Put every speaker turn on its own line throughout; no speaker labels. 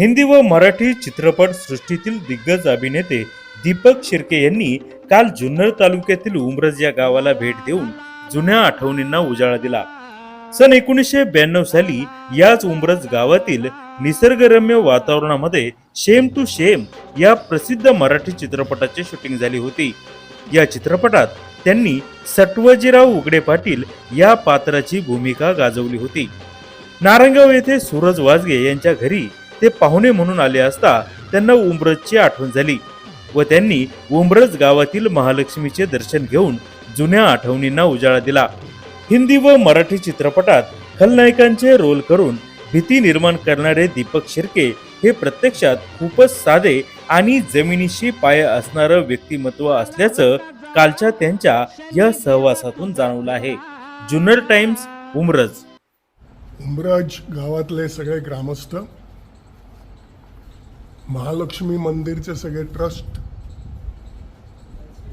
हिंदी व मराठी चित्रपट सृष्टीतील दिग्गज अभिनेते दीपक शिर्के यांनी काल जुन्नर तालुक्यातील उमरज या गावाला भेट देऊन जुन्या आठवणींना उजाळा दिला. सन एकोणीसशे ब्याण्णव साली याच उमरज गावातील निसर्गरम्य वातावरणामध्ये शेम टू शेम या प्रसिद्ध मराठी चित्रपटाची शूटिंग झाली होती. या चित्रपटात त्यांनी सटवजीराव उगडे पाटील या पात्राची भूमिका गाजवली होती. नारंगाव येथे सूरज वाजगे यांच्या घरी ते पाहुणे म्हणून आले असता त्यांना उमरजची आठवण झाली व त्यांनी उमरज गावातील महालक्ष्मीचे दर्शन घेऊन जुन्या आठवणींना उजाळा दिला. हिंदी व मराठी चित्रपटात खलनायकांचे रोल करून भीती निर्माण करणारे दीपक शिर्के हे प्रत्यक्षात खूपच साधे आणि जमिनीशी पाय असणारं व्यक्तिमत्व असल्याचं कालच्या त्यांच्या या सहवासातून जाणवलं आहे. जुन्नर टाइम्स उमरज.
उमराज गावातले सगळे ग्रामस्थ महालक्ष्मी मंदिरचे सगळे ट्रस्ट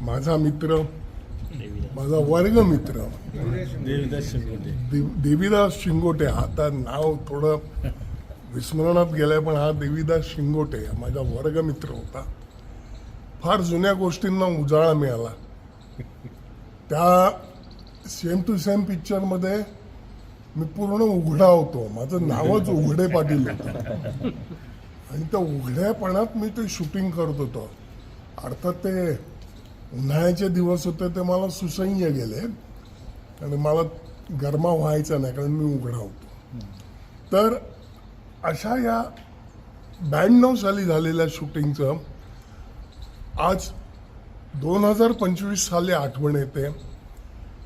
माझा मित्र माझा वर्ग मित्र देवीदास शिंगोटे आता नाव थोडं विस्मरणात गेलंय पण हा देवीदास शिंगोटे माझा वर्ग मित्र होता. फार जुन्या गोष्टींना उजाळा मिळाला. त्या सेम टू सेम पिक्चरमध्ये मी पूर्ण उघडा होतो. माझं नावच उघडे पाटील होतं. आणि त्या उघड्यापणात मी ते शूटिंग करत होतो. अर्थात ते उन्हाळ्याचे दिवस होते ते मला सुसह्य गेले. आणि मला गरमा व्हायचा नाही कारण मी उघडा होतो. तर अशा या ब्याण्णव साली झालेल्या शूटिंगचं आज दोन हजार पंचवीस साली आठवण येते.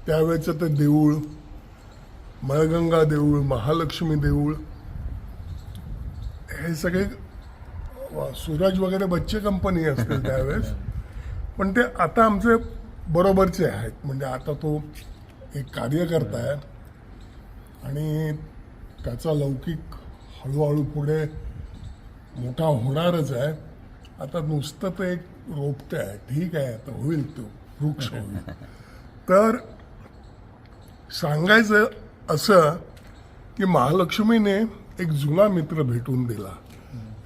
त्यावेळेचं ते देऊळ मळगंगा देऊळ महालक्ष्मी देऊळ हे सगळे सूरज वगैरे बच्चे कंपनी असते त्यावेळेस. पण ते आता आमचे बरोबरचे आहेत. म्हणजे आता तो एक कार्यकर्ता आहे आणि त्याचा लौकिक हळूहळू पुढे मोठा होणारच आहे. आता नुसतं ते एक रोपटे आहे ठीक आहे आता होईल तो वृक्ष होईल. तर सांगायचं असं की महालक्ष्मीने एक जुना मित्र भेटून दिला.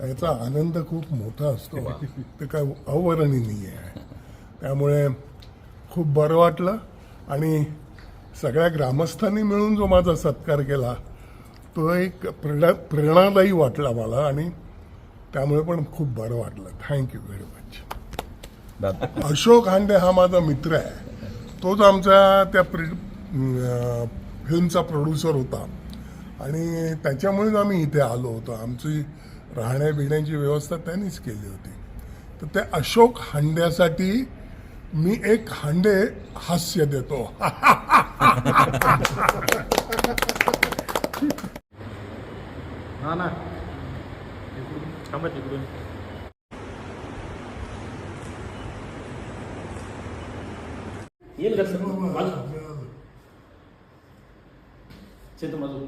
याचा आनंद खूप मोठा असतो ते काय अवर्णनीय आहे. त्यामुळे खूप बरं वाटलं आणि सगळ्या ग्रामस्थांनी मिळून जो माझा सत्कार केला तो एक प्रेरणा प्रेरणादायी वाटला मला आणि त्यामुळे पण खूप बरं वाटलं. Thank you very much Ashok Hande हा माझा मित्र आहे. तोच आमच्या त्या प्रि फिल्मचा प्रोड्युसर होता. आणि त्याच्यामुळेच आम्ही इथे आलो होतो. आमची राहण्या बिण्याची व्यवस्था त्यांनीच केली होती. तर त्या अशोक हांड्यासाठी मी एक हांडे हास्य देतो.
हा ना.
येईल का सर? बाजू सेतू बाजू.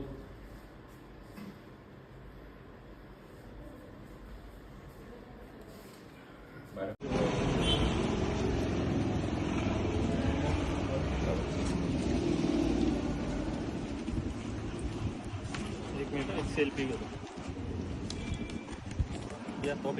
एक मिनिट सेल्फी घेतो. या टॉपिक